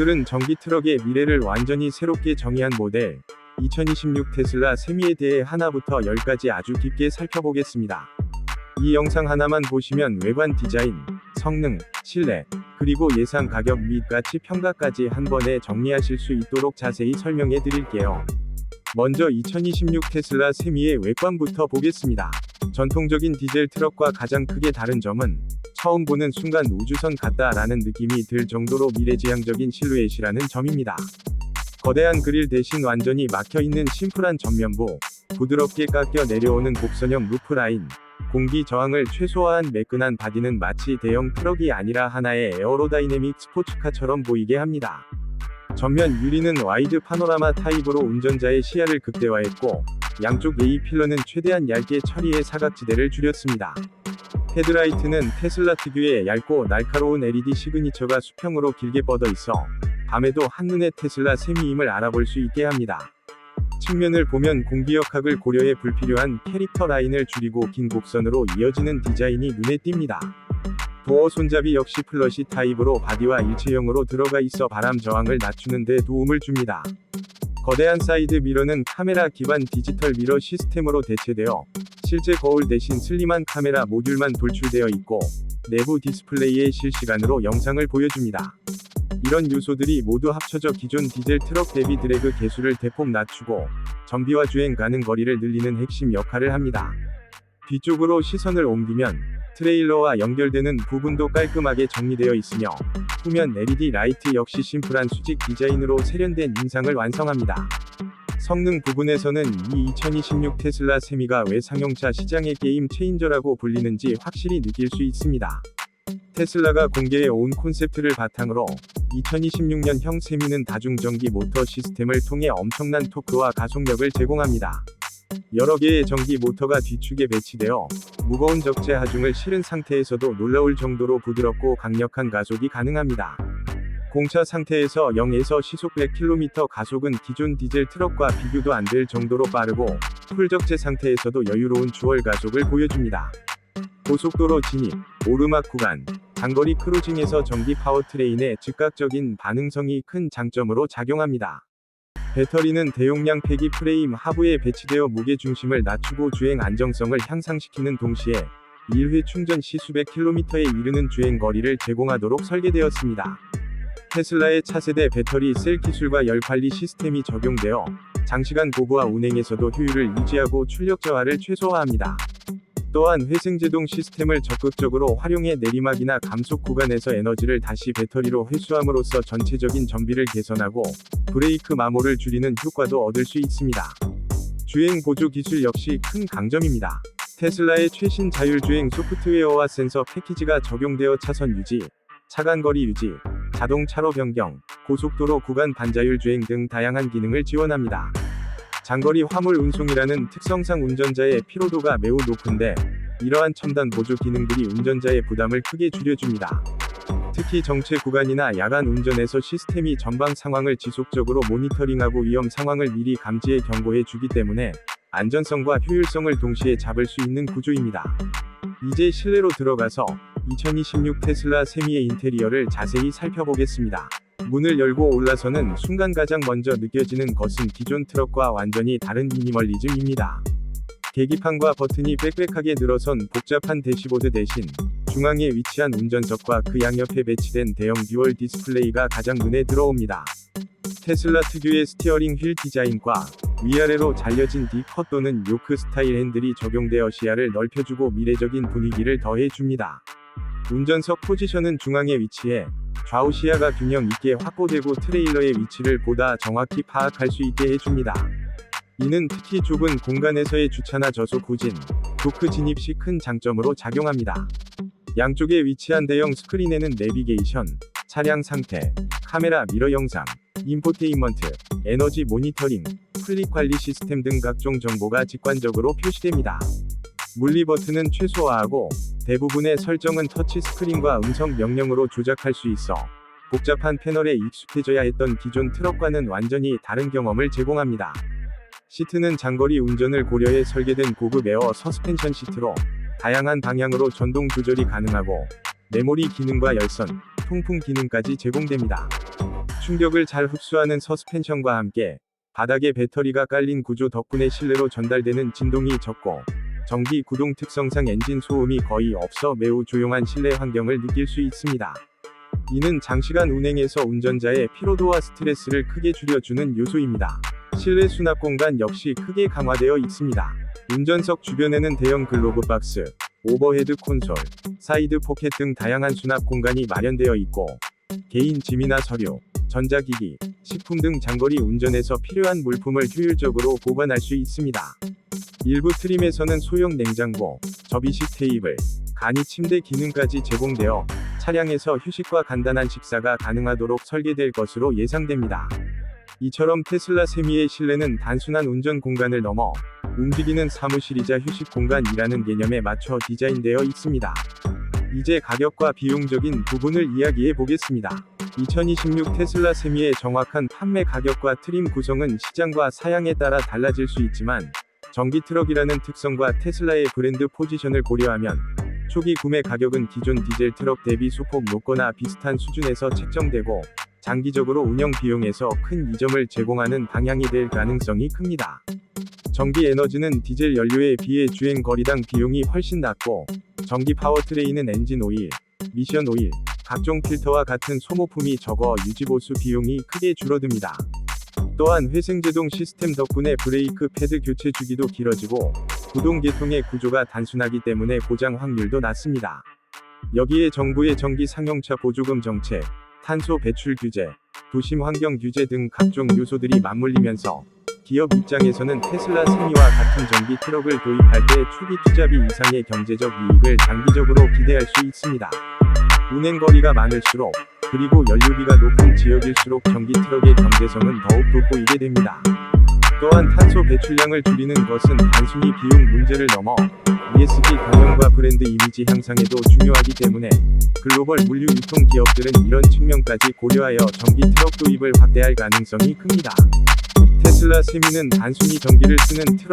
오늘은 전기 트럭의 미래를 완전히 새롭게 정의한 모델 2026 테슬라 세미에 대해 하나부터 열까지 아주 깊게 살펴보겠습니다. 이 영상 하나만 보시면 외관 디자인, 성능, 실내, 그리고 예상 가격 및 가치 평가까지 한 번에 정리하실 수 있도록 자세히 설명해 드릴게요. 먼저 2026 테슬라 세미의 외관부터 보겠습니다. 전통적인 디젤 트럭과 가장 크게 다른 점은 처음 보는 순간 우주선 같다라는 느낌이 들 정도로 미래지향적인 실루엣이라는 점입니다. 거대한 그릴 대신 완전히 막혀 있는 심플한 전면부, 부드럽게 깎여 내려오는 곡선형 루프 라인, 공기 저항을 최소화한 매끈한 바디는 마치 대형 트럭이 아니라 하나의 에어로다이내믹 스포츠카처럼 보이게 합니다. 전면 유리는 와이드 파노라마 타입으로 운전자의 시야를 극대화했고, 양쪽 A 필러는 최대한 얇게 처리해 사각지대를 줄였습니다. 헤드라이트는 테슬라 특유의 얇고 날카로운 LED 시그니처가 수평으로 길게 뻗어 있어 밤에도 한눈에 테슬라 세미임을 알아볼 수 있게 합니다. 측면을 보면 공기역학을 고려해 불필요한 캐릭터 라인을 줄이고 긴 곡선으로 이어지는 디자인이 눈에 띕니다. 도어 손잡이 역시 플러시 타입으로 바디와 일체형으로 들어가 있어 바람 저항을 낮추는 데 도움을 줍니다. 거대한 사이드 미러는 카메라 기반 디지털 미러 시스템으로 대체되어 실제 거울 대신 슬림한 카메라 모듈만 돌출되어 있고 내부 디스플레이에 실시간으로 영상을 보여줍니다. 이런 요소들이 모두 합쳐져 기존 디젤 트럭 대비 드래그 개수를 대폭 낮추고 정비와 주행 가능 거리를 늘리는 핵심 역할을 합니다. 뒤쪽으로 시선을 옮기면 트레일러와 연결되는 부분도 깔끔하게 정리되어 있으며 후면 LED 라이트 역시 심플한 수직 디자인으로 세련된 인상을 완성합니다. 성능 부분에서는 이 2026 테슬라 세미가 왜 상용차 시장의 게임 체인저라고 불리는지 확실히 느낄 수 있습니다. 테슬라가 공개해 온 콘셉트를 바탕으로 2026년형 세미는 다중전기 모터 시스템을 통해 엄청난 토크와 가속력을 제공합니다. 여러 개의 전기 모터가 뒤축에 배치되어 무거운 적재 하중을 실은 상태에서도 놀라울 정도로 부드럽고 강력한 가속이 가능합니다. 공차 상태에서 0에서 시속 100km 가속은 기존 디젤 트럭과 비교도 안 될 정도로 빠르고 풀적재 상태에서도 여유로운 주월 가속을 보여줍니다. 고속도로 진입, 오르막 구간, 장거리 크루징에서 전기 파워트레인의 즉각적인 반응성이 큰 장점으로 작용합니다. 배터리는 대용량 폐기 프레임 하부에 배치되어 무게 중심을 낮추고 주행 안정성을 향상시키는 동시에 1회 충전 시 수백 킬로미터에 이르는 주행 거리를 제공하도록 설계되었습니다. 테슬라의 차세대 배터리 셀 기술과 열 관리 시스템이 적용되어 장시간 고부하 운행에서도 효율을 유지하고 출력 저하를 최소화합니다. 또한 회생제동 시스템을 적극적으로 활용해 내리막이나 감속 구간에서 에너지를 다시 배터리로 회수함으로써 전체적인 전비를 개선하고 브레이크 마모를 줄이는 효과도 얻을 수 있습니다. 주행 보조 기술 역시 큰 강점입니다. 테슬라의 최신 자율주행 소프트웨어와 센서 패키지가 적용되어 차선 유지, 차간거리 유지, 자동 차로 변경, 고속도로 구간 반자율 주행 등 다양한 기능을 지원합니다. 장거리 화물 운송이라는 특성상 운전자의 피로도가 매우 높은데 이러한 첨단 보조 기능들이 운전자의 부담을 크게 줄여줍니다. 특히 정체 구간이나 야간 운전에서 시스템이 전방 상황을 지속적으로 모니터링하고 위험 상황을 미리 감지해 경고해 주기 때문에 안전성과 효율성을 동시에 잡을 수 있는 구조입니다. 이제 실내로 들어가서 2026 테슬라 세미의 인테리어를 자세히 살펴보겠습니다. 문을 열고 올라서는 순간 가장 먼저 느껴지는 것은 기존 트럭과 완전히 다른 미니멀리즘입니다. 계기판과 버튼이 빽빽하게 늘어선 복잡한 대시보드 대신 중앙에 위치한 운전석과 그 양옆에 배치된 대형 듀얼 디스플레이가 가장 눈에 들어옵니다. 테슬라 특유의 스티어링 휠 디자인과 위아래로 잘려진 D컷 또는 요크 스타일 핸들이 적용되어 시야를 넓혀주고 미래적인 분위기를 더해줍니다. 운전석 포지션은 중앙에 위치해 좌우 시야가 균형 있게 확보되고 트레일러의 위치를 보다 정확히 파악할 수 있게 해줍니다. 이는 특히 좁은 공간에서의 주차나 저속 후진, 도크 진입 시 큰 장점으로 작용합니다. 양쪽에 위치한 대형 스크린에는 내비게이션, 차량 상태, 카메라 미러 영상, 인포테인먼트, 에너지 모니터링, 클릭 관리 시스템 등 각종 정보가 직관적으로 표시됩니다. 물리 버튼은 최소화하고 대부분의 설정은 터치 스크린과 음성 명령으로 조작할 수 있어 복잡한 패널에 익숙해져야 했던 기존 트럭과는 완전히 다른 경험을 제공합니다. 시트는 장거리 운전을 고려해 설계된 고급 에어 서스펜션 시트로 다양한 방향으로 전동 조절이 가능하고 메모리 기능과 열선, 통풍 기능까지 제공됩니다. 충격을 잘 흡수하는 서스펜션과 함께 바닥에 배터리가 깔린 구조 덕분에 실내로 전달되는 진동이 적고 전기 구동 특성상 엔진 소음이 거의 없어 매우 조용한 실내 환경을 느낄 수 있습니다. 이는 장시간 운행에서 운전자의 피로도와 스트레스를 크게 줄여주는 요소입니다. 실내 수납 공간 역시 크게 강화되어 있습니다. 운전석 주변에는 대형 글로브 박스, 오버헤드 콘솔, 사이드 포켓 등 다양한 수납 공간이 마련되어 있고 개인 짐이나 서류, 전자기기, 식품 등 장거리 운전에서 필요한 물품을 효율적으로 보관할 수 있습니다. 일부 트림에서는 소형 냉장고, 접이식 테이블, 간이 침대 기능까지 제공되어 차량에서 휴식과 간단한 식사가 가능하도록 설계될 것으로 예상됩니다. 이처럼 테슬라 세미의 실내는 단순한 운전 공간을 넘어 움직이는 사무실이자 휴식 공간이라는 개념에 맞춰 디자인되어 있습니다. 이제 가격과 비용적인 부분을 이야기해 보겠습니다. 2026 테슬라 세미의 정확한 판매 가격과 트림 구성은 시장과 사양에 따라 달라질 수 있지만 전기 트럭이라는 특성과 테슬라의 브랜드 포지션을 고려하면 초기 구매 가격은 기존 디젤 트럭 대비 소폭 높거나 비슷한 수준에서 책정되고 장기적으로 운영 비용에서 큰 이점을 제공하는 방향이 될 가능성이 큽니다. 전기 에너지는 디젤 연료에 비해 주행 거리당 비용이 훨씬 낮고 전기 파워트레인은 엔진 오일, 미션 오일, 각종 필터와 같은 소모품이 적어 유지보수 비용이 크게 줄어듭니다. 또한 회생제동 시스템 덕분에 브레이크 패드 교체 주기도 길어지고 구동 계통의 구조가 단순하기 때문에 고장 확률도 낮습니다. 여기에 정부의 전기 상용차 보조금 정책, 탄소 배출 규제, 도심 환경 규제 등 각종 요소들이 맞물리면서 기업 입장에서는 테슬라 세미와 같은 전기 트럭을 도입할 때 초기 투자비 이상의 경제적 이익을 장기적으로 기대할 수 있습니다. 운행 거리가 많을수록 그리고 연료비가 높은 지역일수록 전기 트럭의 경제성은 더욱 돋보이게 됩니다. 또한 탄소 배출량을 줄이는 것은 단순히 비용 문제를 넘어 ESG 경영과 브랜드 이미지 향상에도 중요하기 때문에 글로벌 물류 유통 기업들은 이런 측면까지 고려하여 전기 트럭 도입을 확대할 가능성이 큽니다. 테슬라 세미는 단순히 전기를 쓰는 트럭